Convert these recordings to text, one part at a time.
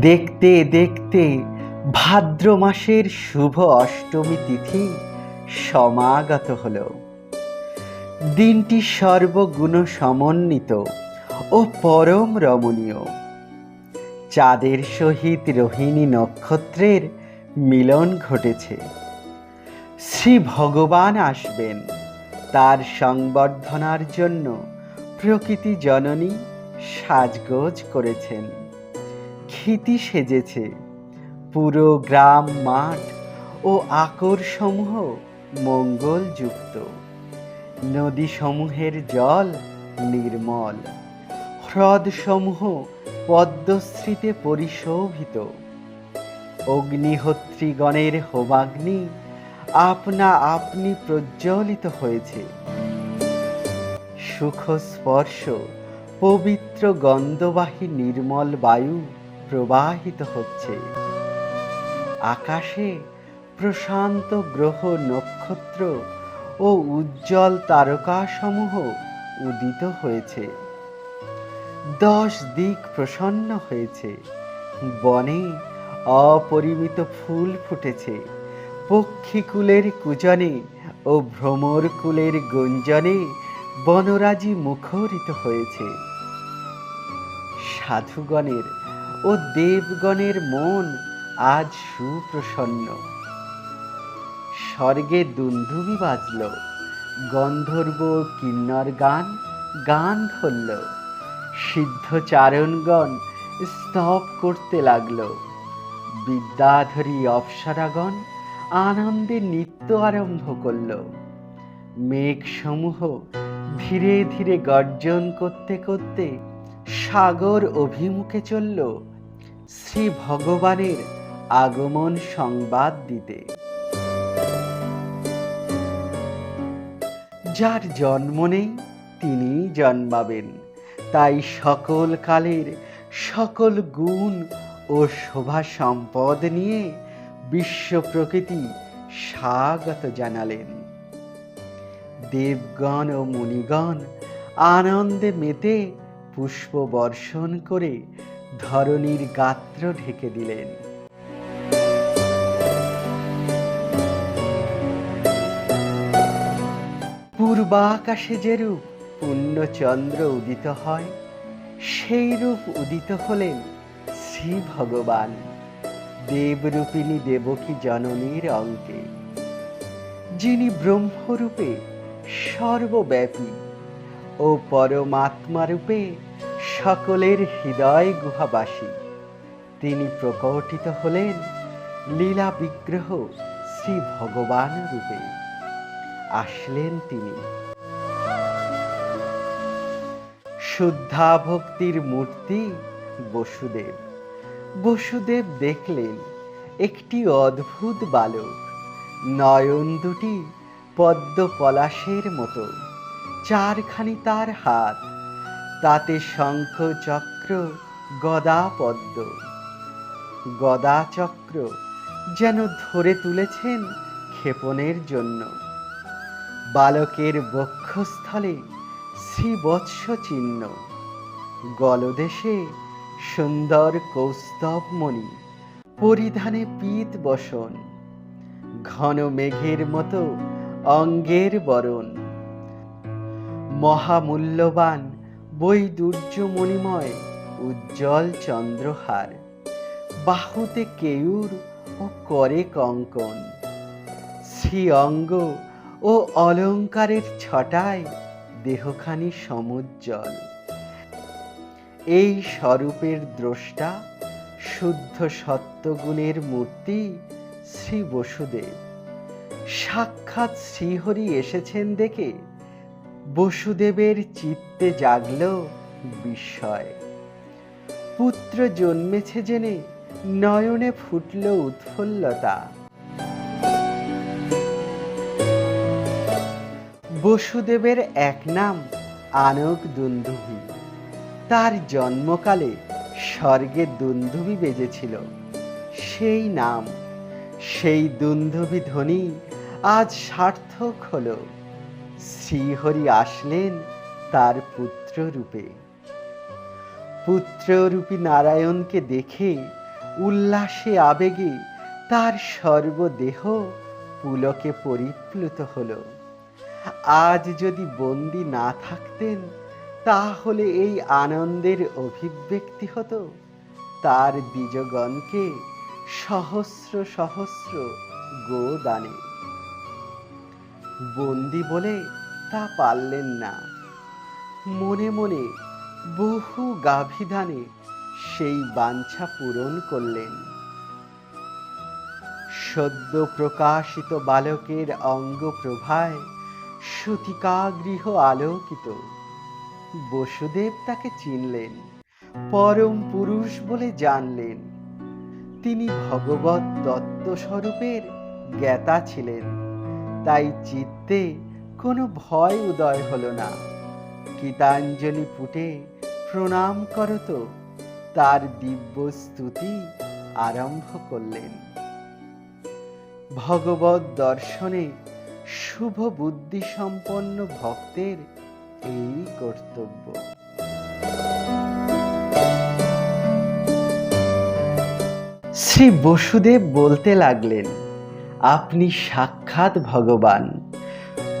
দেখতে দেখতে ভাদ্র মাসের শুভ অষ্টমী তিথি সমাগত হল। দিনটি সর্বগুণ সমন্বিত ও পরম রমণীয়। চাঁদের সহিত রোহিণী নক্ষত্রের মিলন ঘটেছে। শ্রী ভগবান আসবেন। তার সংবর্ধনার জন্য প্রকৃতি জননী সাজগোজ করেছেন। ক্ষিতি সেজেছে। পুরো গ্রাম মাঠ ও আকরসমূহ মঙ্গলযুক্ত। নদীসমূহের জল নির্মল। হ্রদসমূহ পদ্মশ্রীতে পরিশোভিত। অগ্নিহোত্রীগণের হোমাগ্নি আপনা আপনি প্রজ্বলিত হয়েছে। সুখ স্পর্শ, পবিত্র গন্ধবাহী নির্মল বায়ু প্রবাহিত হচ্ছে। আকাশে প্রশান্ত গ্রহ নক্ষত্র ও উজ্জ্বল তারকাসমূহ উদিত হয়েছে। দশ দিক প্রসন্ন হয়েছে। বনে অপরিমিত ফুল ফুটেছে। পক্ষীকুলের কুজনে ও ভ্রমরকুলের গুঞ্জনে বনরাজি মুখরিত হয়েছে। সাধুগণের ও দেবগণের মন আজ সুপ্রসন্ন। স্বর্গে দুন্দুবি বাজল, গন্ধর্ব কিন্নর গান গান ধরল সিদ্ধ চারণগণ স্তব করতে লাগল। বিদ্যাধরী অপ্সরাগণ আনন্দে নৃত্য আরম্ভ করল। মেঘসমূহ ধীরে ধীরে গর্জন করতে করতে সাগর অভিমুখে চলল শ্রী ভগবানের আগমন সংবাদ দিতে। যার জন্ম নেই তিনি জন্মাবেন। তাই সকল কালের সকল গুণ ও শোভা সম্পদ নিয়ে বিশ্ব প্রকৃতি স্বাগত জানালেন। দেবগণ ও মুনিগণ আনন্দে মেতে পুষ্প বর্ষণ করে ধরণীর গাত্র ঢেকে দিলেন। পূর্বাকাশে যেরূপ পূর্ণচন্দ্র উদিত হয় সেই রূপ উদিত হলেন শ্রী ভগবান দেবরূপিণী দেবকী জননীর অঙ্কে। যিনি ব্রহ্মরূপে সর্বব্যাপী ও পরমাত্মারূপে সকলের হৃদয় গুহাবাসী, তিনি প্রকটিত হলেন লীলা বিগ্রহ শ্রী ভগবান রূপে। আসলেন তিনি। শুদ্ধা ভক্তির মূর্তি বসুদেব। বসুদেব দেখলেন, একটি অদ্ভুত বালক, নয়ন দুটি পদ্ম পলাশের মতো, চারখানি তার হাত, তাতে শঙ্খ চক্র গদা পদ্ম গদা চক্র যেন ধরে তুলেছেন ক্ষেপণের জন্য। বালকের বক্ষস্থলে শ্রীবৎস চিহ্ন, গলদেশে সুন্দর কৌস্তবমণি পরিধানে পীত বসন, ঘন মেঘের মতো অঙ্গের বরণ। মহামূল্যবান বৈদুর্য মণিময় উজ্জ্বল চন্দ্রহার, বাহুতে কেয়ুর ও করে কঙ্কন। শ্রী অঙ্গ ও অলঙ্কারের ছটায় দেহখানি সমুজ্জ্বল। এই স্বরূপের দ্রষ্টা, শুদ্ধ সত্যগুণের মূর্তি শ্রী বসুদেব। সাক্ষাৎ শ্রীহরি এসেছেন দেখে বসুদেবের চিত্তে জাগল বিস্ময়। পুত্র জন্মেছে জেনে নয়নে ফুটল উৎফুল্লতা। বসুদেবের এক নাম আনক দুন্দুভি তার জন্মকালে স্বর্গে দুন্ধুবি বেজেছিল। সেই নাম, সেই দুন্ধুবি ধ্বনি আজ সার্থক হলো। শ্রীহরি আসলেন তার পুত্র রূপে পুত্ররূপী নারায়ণকে দেখে উল্লাসে আবেগে তার সর্বদেহ পুলকে পরিপ্লুত হল। আজ যদি বন্দি না থাকতেন তাহলে এই আনন্দের অভিব্যক্তি হতো? তার দ্বিজগণকে সহস্র সহস্র গোদানে। বন্দি বলে তা পারলেন না। মনে মনে বহু গাভিধানে সেই বাঞ্ছা পূরণ করলেন। সদ্য প্রকাশিত বালকের অঙ্গ প্রভায় সুতিকা গৃহ আলোকিত। বসুদেব তাকে চিনলেন, পরম পুরুষ বলে জানলেন। তিনি ভগবত স্বরূপের জ্ঞাতা ছিলেন, তাই চিত্তে কোনো ভয় উদয় হলো না। গীতাঞ্জলি ফুটে প্রণাম করত তার দিব্য স্তুতি আরম্ভ করলেন। ভগবত দর্শনে শুভ বুদ্ধি সম্পন্ন ভক্তের এই কর্তব্য। শ্রী বসুদেব বলতে লাগলেন, আপনি সাক্ষাৎ ভগবান,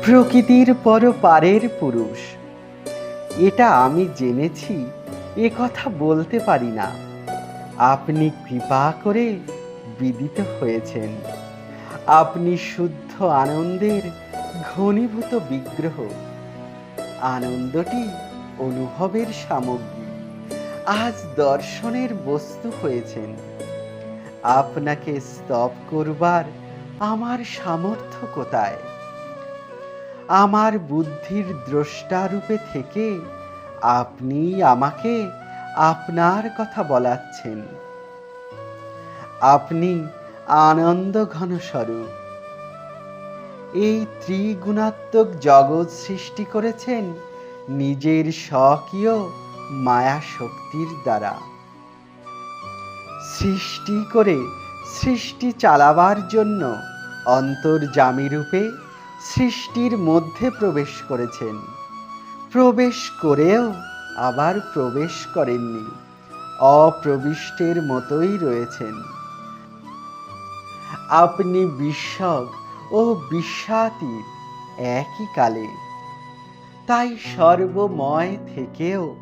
প্রকৃতির পর পারের পুরুষ। এটা আমি জেনেছি, এ কথা বলতে পারি না। আপনি কৃপা করে বিদিত হয়েছেন। আপনি শুদ্ধ আনন্দের ঘনীভূত বিগ্রহ। আনন্দটি অনুভবের সামগ্রী। আজ দর্শনের বস্তু হয়েছেন। আপনাকে স্তব করবার আমার সামর্থ্য কোথায়? আমার বুদ্ধির দ্রষ্টারূপে থেকে আপনি আমাকে আপনার কথা বলাচ্ছেন। আপনি আনন্দ ঘন স্বরূপ এই ত্রিগুণাত্মক জগৎ সৃষ্টি করেছেন নিজের স্বকীয় মায়া শক্তির দ্বারা। সৃষ্টি করে সৃষ্টি চালাবার জন্য অন্তর্জামী রূপে সৃষ্টির মধ্যে প্রবেশ করেছেন। প্রবেশ করেও আবার প্রবেশ করেননি, অপ্রবিষ্টের মতোই রয়েছেন। আপনি বিশ্বক ও বিশ্বাতীত একই কালে। তাই সর্বময় থেকেও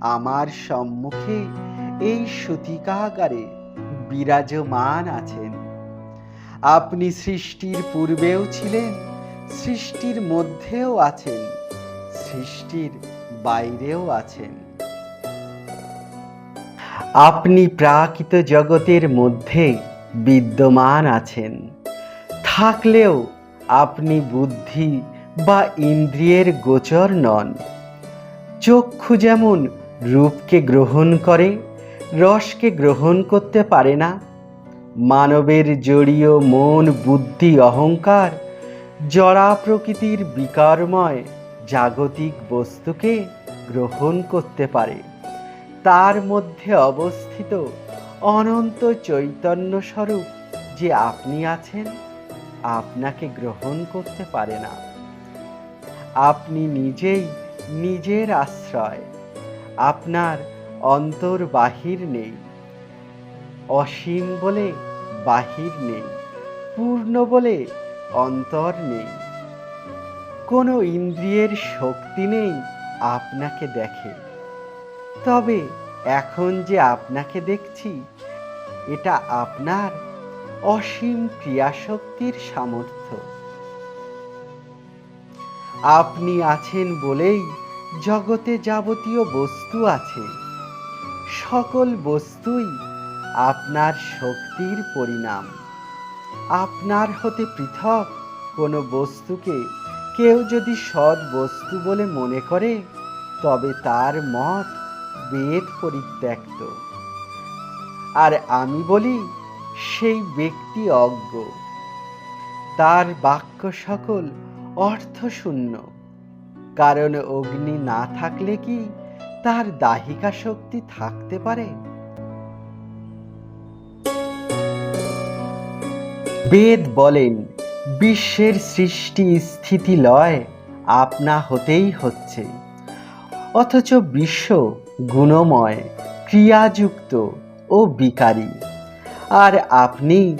আমার সম্মুখে এই সতিকাগারে বিরাজমান আছেন। আপনি সৃষ্টির পূর্বেও ছিলেন, সৃষ্টির মধ্যেও আছেন, সৃষ্টির বাইরেও আছেন। আপনি প্রাকৃত জগতের মধ্যে বিদ্যমান আছেন। থাকলেও আপনি বুদ্ধি বা ইন্দ্রিয়ের গোচর নন। চক্ষু যেমন রূপকে গ্রহণ করে, রসকে গ্রহণ করতে পারে না। মানবের জড়ীয় মন, বুদ্ধি, অহংকার, জড়া প্রকৃতির বিকারময় জাগতিক বস্তুকে গ্রহণ করতে পারে। তার মধ্যে অবস্থিত অনন্ত চৈতন্য স্বরূপ যে আপনি আছেন আপনাকে গ্রহণ করতে পারে না। আপনি নিজেই নিজের আশ্রয়। আপনার অন্তর বাহির নেই। অসীম বলে বাহির নেই। পূর্ণ বলে অন্তর নেই। কোনো ইন্দ্রিয়ের শক্তি নেই আপনাকে দেখে। তবে এখন যে আপনাকে দেখছি, এটা আপনার অসীম ক্রিয়াশক্তির সামর্থ্য। আপনি আছেন বলেই জগতে যাবতীয় বস্তু আছে। সকল বস্তুই আপনার শক্তির পরিণাম। আপনার হতে পৃথক কোনো বস্তুকে কেউ যদি সৎ বস্তু বলে মনে করে, তবে তার মত বেদ পরিত্যক্ত। আর আমি বলি সেই ব্যক্তি অজ্ঞ। তার বাক্য সকল অর্থশূন্য। কারণ অগ্নি না থাকলে কি তার দাহিকা শক্তি থাকতে পারে? বেদ বলেন, বিশ্বের সৃষ্টি স্থিতি লয়, আপনা হতেই হচ্ছে। অথচ বিশ্ব গুণময়, ক্রিয়াযুক্ত ও বিকারী। আর আপনি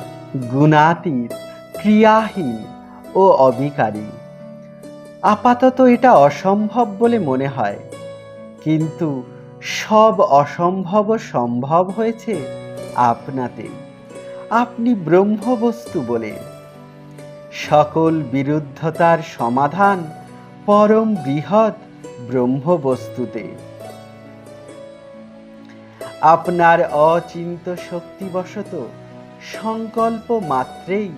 গুণাতীত, ক্রিয়াহীন ও অবিকারী। আপাতত এটা অসম্ভব বলে মনে হয়। কিন্তু সব অসম্ভব সম্ভব হয়েছে আপনাতে। আপনি ব্রহ্মবস্তু বলে। সকল বিরুদ্ধতার সমাধান পরম বৃহৎ ব্রহ্মবস্তুতে। আপনার অচিন্ত শক্তিবশত সংকল্প মাত্রেই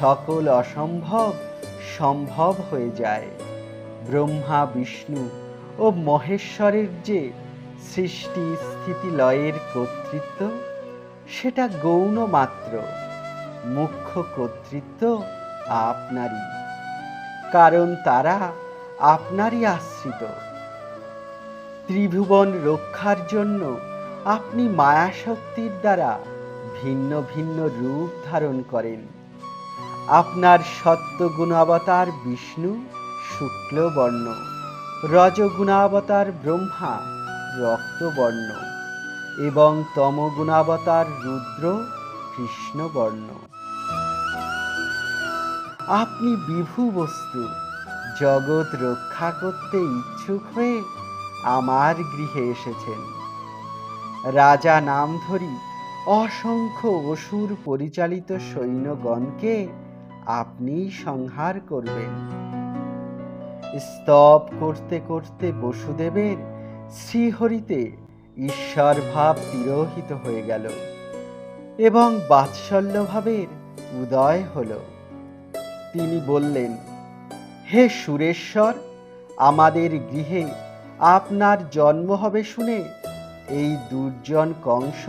সকল অসম্ভব সম্ভব হয়ে যায়। ব্রহ্মা, বিষ্ণু ও মহেশ্বরের যে সৃষ্টি স্থিতি লয়ের কর্তৃত্ব, সেটা গৌণ মাত্র, মুখ্য কর্তৃত্ব আপনারই। কারণ তারা আপনারই আশ্রিত। ত্রিভুবন রক্ষার জন্য আপনি মায়াশক্তির দ্বারা ভিন্ন ভিন্ন রূপ ধারণ করেন। আপনার সত্য সত্যগুণাবতার বিষ্ণু শুক্লবর্ণ রজগুণাবতার ব্রহ্মা রক্তবর্ণ এবং তমগুণাবতার রুদ্র কৃষ্ণবর্ণ আপনি বিভু বস্তু, জগৎ রক্ষা করতে ইচ্ছুক হয়ে আমার গৃহে এসেছেন। রাজা নাম ধরি অসংখ্য অসুর পরিচালিত সৈন্যগণকে আপনি সংহার করবেন। স্তব করতে করতে বসুদেবের শ্রীহরিতে ঈশ্বর ভাব তিরোহিত হয়ে গেল এবং বাৎসল্যভাবের উদয় হল। তিনি বললেন, হে সুরেশ্বর, আমাদের গৃহে আপনার জন্ম হবে শুনে এই দুর্জন কংস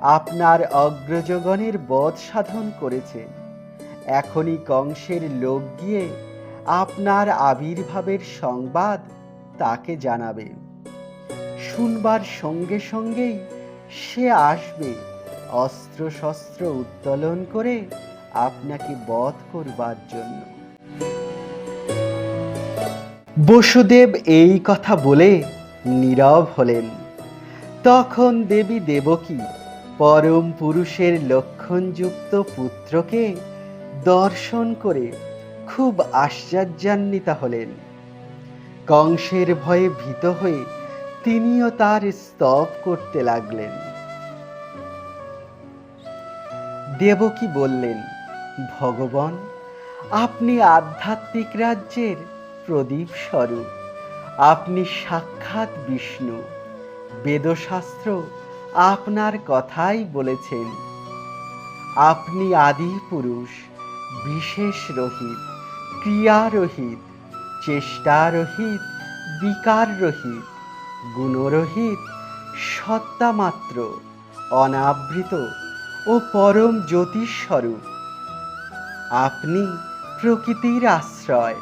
আপনার অগ্রজগণের বধ সাধন করেছে। এখনই কংসের লোক গিয়ে আপনার আবির্ভাবের সংবাদ তাকে জানাবে। শুনবার সঙ্গে সঙ্গেই সে আসবে অস্ত্র শস্ত্র উত্তোলন করে আপনাকে বধ করবার জন্য। বসুদেব এই কথা বলে নীরব হলেন। তখন দেবী দেবকী, পরম পুরুষের লক্ষণযুক্ত পুত্রকে দর্শন করে খুব আশ্চর্যান্বিতা হলেন। কংসের ভয়ে ভীত হয়ে তিনিও তার স্তব করতে লাগলেন। দেবকী বললেন, ভগবান, আপনি আধ্যাত্মিক রাজ্যের প্রদীপ স্বরূপ আপনি সাক্ষাৎ বিষ্ণু। বেদশাস্ত্র আপনার কথাই বলেছেন। আপনি আদি পুরুষ, বিশেষ রহিত ক্রিয়ারহিত চেষ্টারহিত বিকার রহিত গুণরহিত সত্তামাত্র অনাবৃত ও পরম জ্যোতিস্বরূপ আপনি প্রকৃতির আশ্রয়।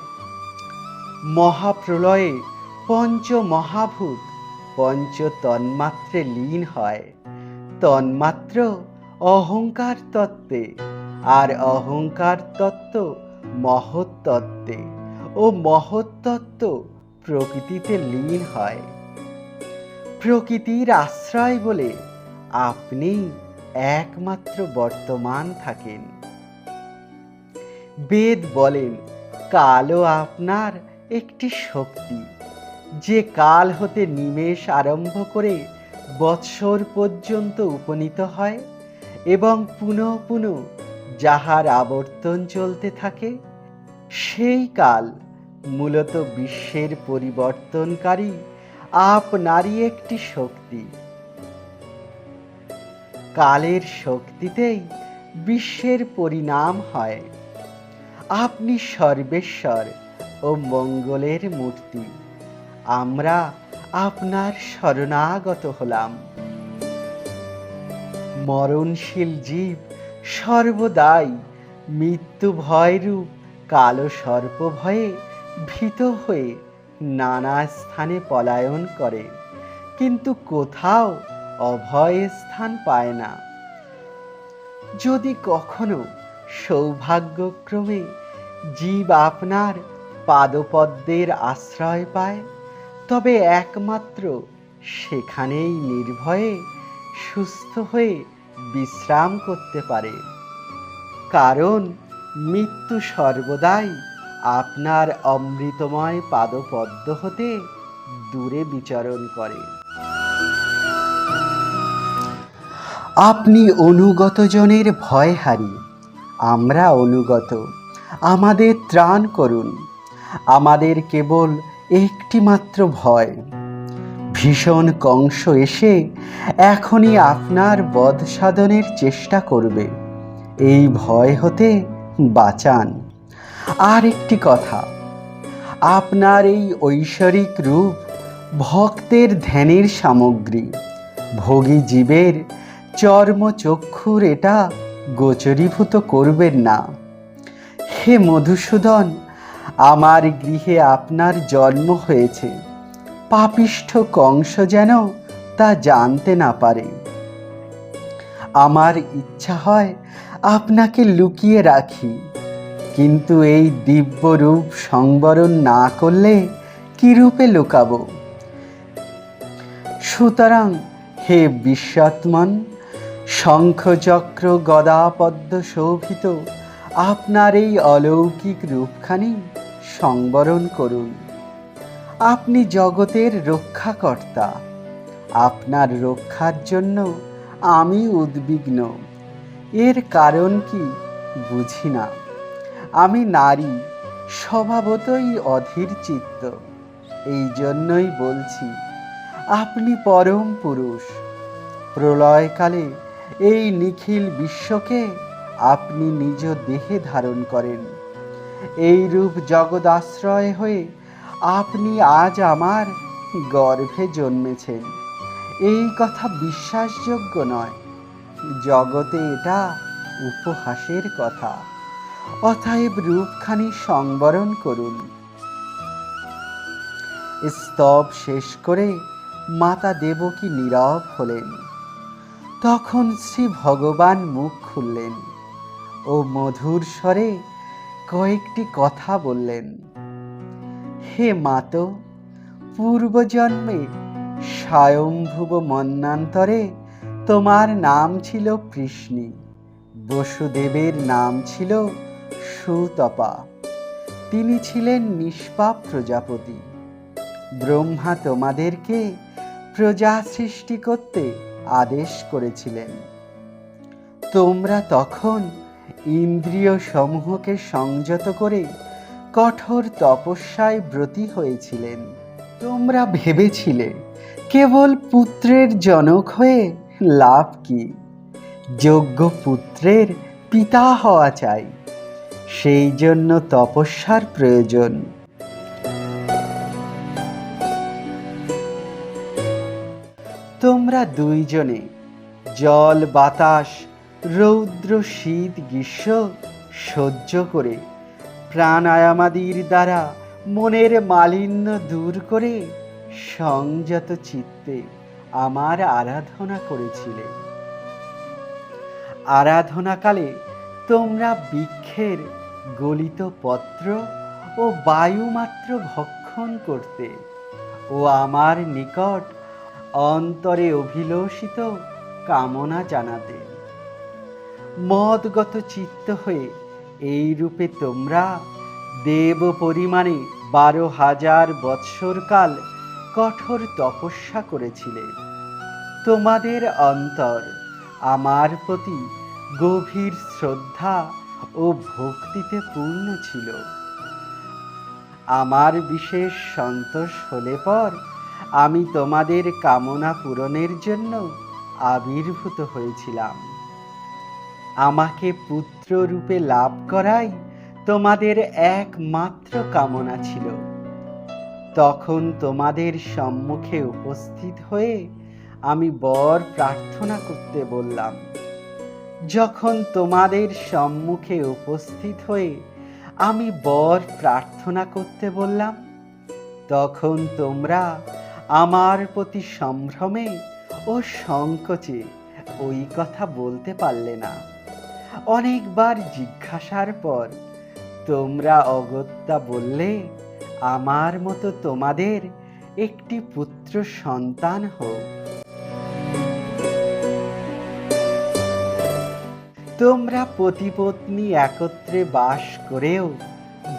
মহাপ্রলয়ে পঞ্চ মহাভূত পঞ্চ তন্মাত্রে লীন হয়। তন্মাত্র অহংকার তত্ত্বে, আর অহংকার তত্ত্ব মহৎ তত্ত্বে ও মহৎ তত্ত্ব প্রকৃতিতে লীন হয়। প্রকৃতির আশ্রয় বলে আপনি একমাত্র বর্তমান থাকেন। বেদ বলেন, কালও আপনার একটি শক্তি। যে কাল হতে নিমেষ আরম্ভ করে বৎসর পর্যন্ত উপনীত হয় এবং পুনঃ পুনঃ যাহার আবর্তন চলতে থাকে, সেই কাল মূলত বিশ্বের পরিবর্তনকারী আপনারই একটি শক্তি। কালের শক্তিতেই বিশ্বের পরিণাম হয়। আপনি সর্বেশ্বর ও মঙ্গলের মূর্তি। আমরা আপনার শরণাগত হলাম। মরণশীল জীব সর্বদাই মৃত্যু ভয়রূপ কালো সর্প ভয়ে ভীত হয়ে নানা স্থানে পলায়ন করে। কিন্তু কোথাও অভয় স্থান পায় না। যদি কখনো সৌভাগ্যক্রমে জীব আপনার পাদপদ্মের আশ্রয় পায় তবে একমাত্র সেখানেই নির্ভয়ে সুস্থ হয়ে বিশ্রাম করতে পারে। কারণ মৃত্যু সর্বদাই আপনার অমৃতময় পাদপদ্ম হতে দূরে বিচরণ করে। আপনি অনুগত জনের ভয় হারি আমরা অনুগত। আমাদের ত্রাণ করুন। আমাদের কেবল একটি মাত্র ভয়। ভীষণ কংস এসে এখনই আপনার বধ সাধনের চেষ্টা করবে। এই ভয় হতে বাঁচান। আর একটি কথা, আপনার এই ঐশ্বরিক রূপ ভক্তের ধ্যানের সামগ্রী। ভোগী জীবের চর্মচক্ষুর এটা গোচরীভূত করবেন না। হে মধুসূদন আমার গৃহে আপনার জন্ম হয়েছে। পাপিষ্ঠ কংস যেন তা জানতে না পারে। আমার ইচ্ছা হয় আপনাকে লুকিয়ে রাখি। কিন্তু এই দিব্য রূপ সংবরণ না করলে কি রূপে লুকাবো? সুতরাং হে বিশ্বাত্মন, শঙ্খচক্র গদাপদ্ম শোভিত, আপনার এই অলৌকিক রূপখানি সংবরণ করুন। আপনি জগতের রক্ষাকর্তা। আপনার রক্ষার জন্য আমি উদ্বিগ্ন। এর কারণ কি বুঝি না। আমি নারী, স্বভাবতই অধীর চিত্ত। এই জন্যই বলছি, আপনি পরম পুরুষ। প্রলয়কালে এই নিখিল বিশ্বকে আপনি নিজ দেহে ধারণ করেন। এই রূপ জগদাশ্রয় হয়ে আপনি আজ আমার গর্ভে জন্মেছেন। এই কথা বিশ্বাসযোগ্য নয়। জগতে এটা উপহাসের কথা। অতএব রূপখানি সংবরণ করুন। স্তব শেষ করে মাতা দেবকী নীরব হলেন। তখন শ্রী ভগবান মুখ খুললেন ও মধুর স্বরে কয়েকটি কথা বললেন। হে মাত পূর্বজন্মে স্বয়ংভুব মন্নান্তরে তোমার নাম ছিল কৃষ্ণী, বসুদেবের নাম ছিল সুতপা। তিনি ছিলেন নিষ্পাপ প্রজাপতি। ব্রহ্মা তোমাদেরকে প্রজা সৃষ্টি করতে আদেশ করেছিলেন। তোমরা তখন ইন্দ্রিয় সমূহকে সংযত করে কঠোর তপস্যায় ব্রতী হয়েছিলেন। তোমরা ভেবেছিলে কেবল পুত্রের জনক হয়ে লাভ কি? যোগ্য পুত্রের পিতা হওয়া চাই। সেই জন্য তপস্যার প্রয়োজন। তোমরা দুইজনে জল, বাতাস রৌদ্র শীত গ্রীষ্ম সহ্য করে, প্রাণায়ামাদির দ্বারা মনের মালিন্য দূর করে সংযত চিত্তে আমার আরাধনা করেছিলে। আরাধনাকালে তোমরা বৃক্ষের গলিত পত্র ও বায়ুমাত্র ভক্ষণ করতে ও আমার নিকট অন্তরে অভিলষিত কামনা জানাতে। মদগত চিত্ত হয়ে এই রূপে তোমরা দেব পরিমাণে বারো হাজার বৎসরকাল কঠোর তপস্যা করেছিলে। তোমাদের অন্তর আমার প্রতি গভীর শ্রদ্ধা ও ভক্তিতে পূর্ণ ছিল। আমার বিশেষ সন্তোষ হলে পর আমি তোমাদের কামনা পূরণের জন্য আবির্ভূত হয়েছিলাম। আমাকে পুত্র রূপে লাভ করাই তোমাদের একমাত্র কামনা ছিল। তখন তোমাদের সম্মুখে উপস্থিত হয়ে আমি বর প্রার্থনা করতে বললাম। যখন তোমাদের সম্মুখে উপস্থিত হয়ে আমি বর প্রার্থনা করতে বললাম, তখন তোমরা আমার প্রতি সম্ভ্রমে ও সংকোচে ওই কথা বলতে পারলে না। অনেকবার জিজ্ঞাসার পর, তোমরা অগত্যা বললে, আমার মতো তোমাদের একটি পুত্র সন্তান হোক। তোমরা পতিপত্নী একত্রে বাস করেও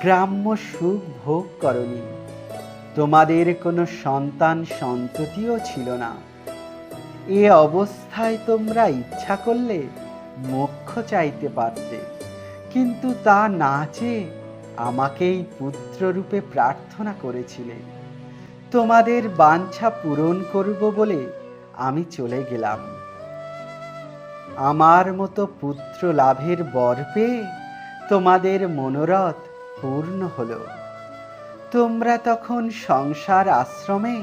গ্রাম্য সুখ ভোগ করনি। তোমাদের কোনো সন্তান সন্ততিও ছিল না। এ অবস্থায় তোমরা ইচ্ছা করলে মোক্ষ চাইতে পারতে। কিন্তু তা না চেয়ে আমাকেই পুত্ররূপে প্রার্থনা করেছিলে। তোমাদের বাঞ্ছা পূরণ করব বলে আমি চলে গেলাম। আমার মতো পুত্র লাভের বর পেয়ে তোমাদের মনোরথ পূর্ণ হলো। তোমরা তখন সংসার আশ্রমে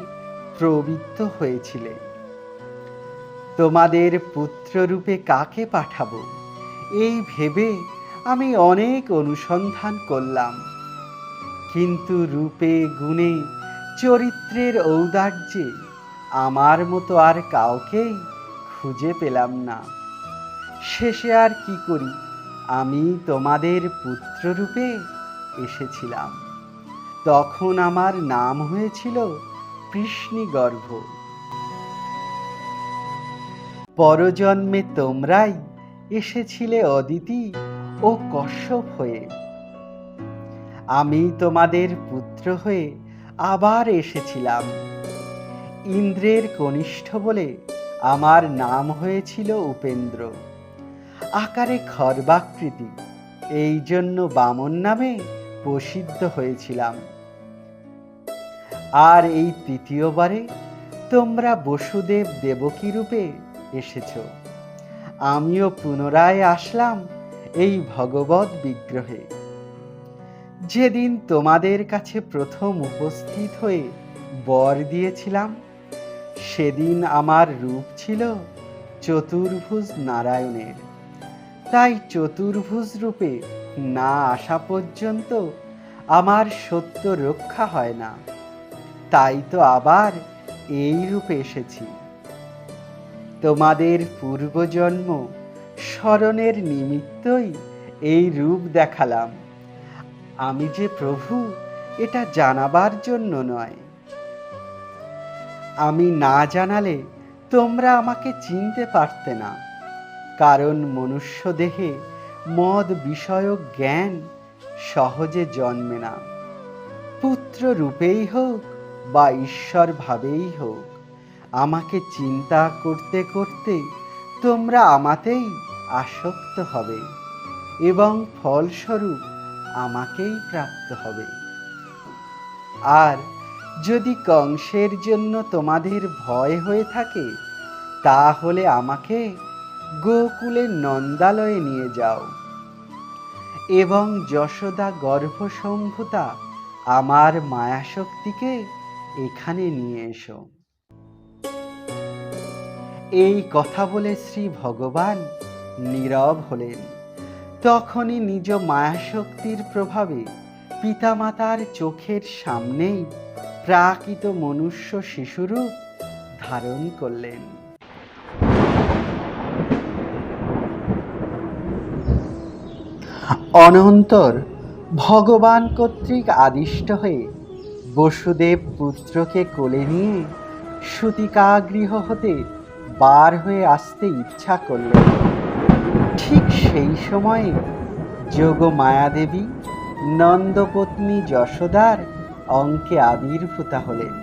প্রবৃত্ত হয়েছিলে। তোমাদের পুত্ররূপে কাকে পাঠাবো? এই ভেবে আমি অনেক অনুসন্ধান করলাম। কিন্তু রূপে, গুণে, চরিত্রের ঔদার্যে আমার মতো আর কাউকেই খুঁজে পেলাম না। শেষে আর কি করি? আমি তোমাদের পুত্ররূপে এসেছিলাম। তখন আমার নাম হয়েছিল কৃষ্ণিগর্ভ। পরজন্মে তোমরাই এসেছিলে অদিতি ও কশ্যপ হয়ে। আমি তোমাদের পুত্র হয়ে আবার এসেছিলাম। ইন্দ্রের কনিষ্ঠ বলে আমার নাম হয়েছিল উপেন্দ্র। আকারে খর্বাকৃতি, এই জন্য বামন নামে প্রসিদ্ধ হয়েছিলাম। আর এই তৃতীয়বারে তোমরা বসুদেব দেবকী রূপে এসেছ। আমিও পুনরায় আসলাম এই ভগবত বিগ্রহে। যেদিন তোমাদের কাছে প্রথম উপস্থিত হয়ে বর দিয়েছিলাম, সেদিন আমার রূপ ছিল চতুর্ভুজ নারায়ণের। তাই চতুর্ভুজ রূপে না আসা পর্যন্ত আমার সত্য রক্ষা হয় না। তাই তো আবার এই রূপে এসেছি। তোমাদের পূর্বজন্ম স্মরণের নিমিত্তই এই রূপ দেখালাম। আমি যে প্রভু, এটা জানাবার জন্য নয়। আমি না জানালে তোমরা আমাকে চিনতে পারতে না। কারণ মনুষ্য দেহে মদ বিষয়ক জ্ঞান সহজে জন্মে না। পুত্র রূপেই হোক বা ঈশ্বর ভাবেই হোক আমাকে চিন্তা করতে করতে তোমরা আমাতেই আসক্ত হবে এবং ফলস্বরূপ আমাকেই প্রাপ্ত হবে। আর যদি কংসের জন্য তোমাদের ভয় হয়ে থাকে, তাহলে আমাকে গোকুলের নন্দালয়ে নিয়ে যাও এবং যশোদা গর্ভসম্ভূতা আমার মায়াশক্তিকে এখানে নিয়ে এসো। এই কথা বলে শ্রী ভগবান নীরব হলেন। তখনই নিজ মায়াশক্তির প্রভাবে পিতামাতার চোখের সামনেই প্রাকৃত মনুষ্য শিশুরূপ ধারণ করলেন। অনন্তর ভগবান কর্তৃক আদিষ্ট হয়ে বসুদেব পুত্রকে কোলে নিয়ে সুতিকাগৃহ হতে বার হয়ে আসতে ইচ্ছা করলেন ঠিক সেই সময়ে যোগ মায়াদেবী নন্দপত্নী যশোদার অঙ্কে আবির্ভূতা হলেন।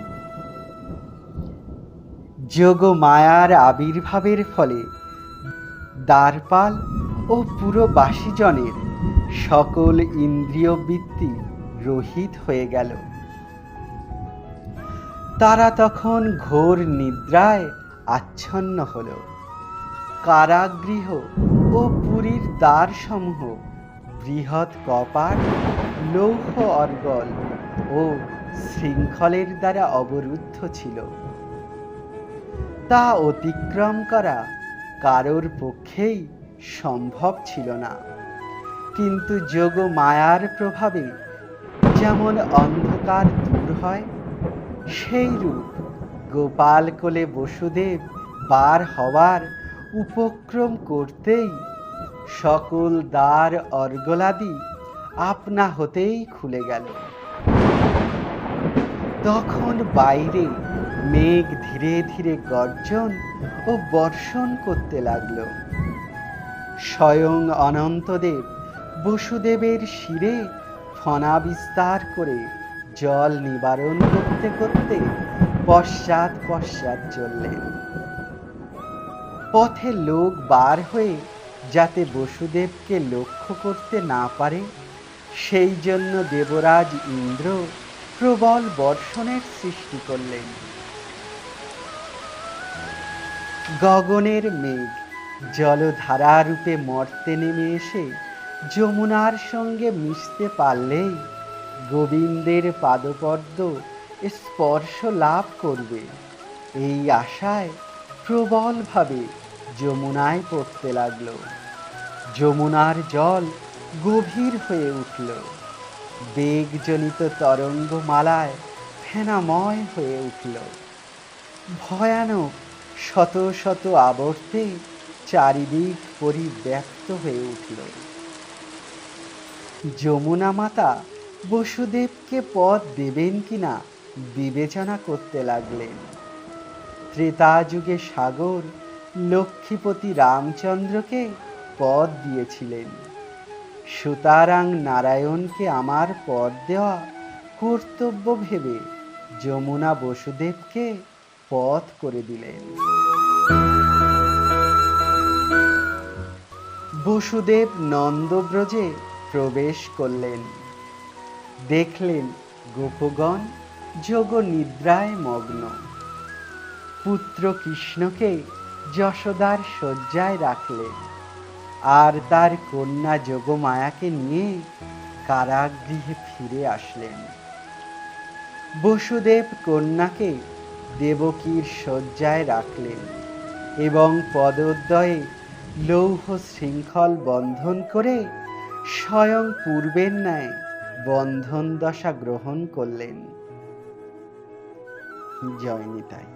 যোগ মায়ার আবির্ভাবের ফলে দ্বারপাল ও পুরো বাসীজনের সকল ইন্দ্রিয় বৃত্তি রহিত হয়ে গেল। তারা তখন ঘোর নিদ্রায় আচ্ছন্ন হল। কারাগৃহ ও পুরীর দ্বারসমূহ, বৃহৎ কপাট, লৌহ অর্গল ও শৃঙ্খলের দ্বারা অবরুদ্ধ ছিল। তা অতিক্রম করা কারোর পক্ষেই সম্ভব ছিল না। কিন্তু যোগ মায়ার প্রভাবে যেমন অন্ধকার দূর হয়, সেই রূপ গোপাল কোলে বসুদেব বার হওয়ার উপক্রম করতেই সকল দ্বার অর্গলাদি আপনা হতেই খুলে গেল। তখন বাইরে মেঘ ধীরে ধীরে গর্জন ও বর্ষণ করতে লাগল। স্বয়ং অনন্তদেব বসুদেবের শিরে ফনা বিস্তার করে জল নিবারণ করতে করতে পশ্চাৎ পশ্চাৎ চললেন পথে লোক বার হয়ে যাতে বসুদেবকে লক্ষ্য করতে না পারে, সেই জন্য দেবরাজ ইন্দ্র প্রবল বর্ষণের সৃষ্টি করলেন। গগনের মেঘ জলধারা রূপে মর্তে নেমে এসে যমুনার সঙ্গে মিশতে পারলেই গোবিন্দের পাদপদ্ম স্পর্শ লাভ করবে। এই আশায় প্রবলভাবে যমুনায় পড়তে লাগল। যমুনার জল গভীর হয়ে উঠল। বেগজনিত তরঙ্গমালায় ফেনাময় হয়ে উঠল। ভয়ানক শত শত আবর্তে চারিদিক পরিব্যক্ত হয়ে উঠল। যমুনা মাতা বসুদেবকে পথ দেবেন কিনা বিবেচনা করতে লাগলেন। ত্রেতা যুগে সাগর লক্ষ্মীপতি রামচন্দ্রকে পদ দিয়েছিলেন। সুতরাং নারায়ণকে আমার পদ দেওয়া কর্তব্য ভেবে যমুনা বসুদেবকে পথ করে দিলেন। বসুদেব নন্দব্রজে প্রবেশ করলেন। দেখলেন গোপগণ যোগ নিদ্রায় মগ্ন। পুত্র কৃষ্ণকে যশোদার শয্যায় রাখলেন আর তার কন্যা যোগমায়াকে নিয়ে কারাগৃহে ফিরে আসলেন। বসুদেব কন্যাকে দেবকীর শয্যায় রাখলেন এবং পদোদ্বয়ে লৌহ শৃঙ্খল বন্ধন করে স্বয়ং পূর্বের ন্যায় বন্ধন দশা গ্রহণ করলেন। জয় নিতাই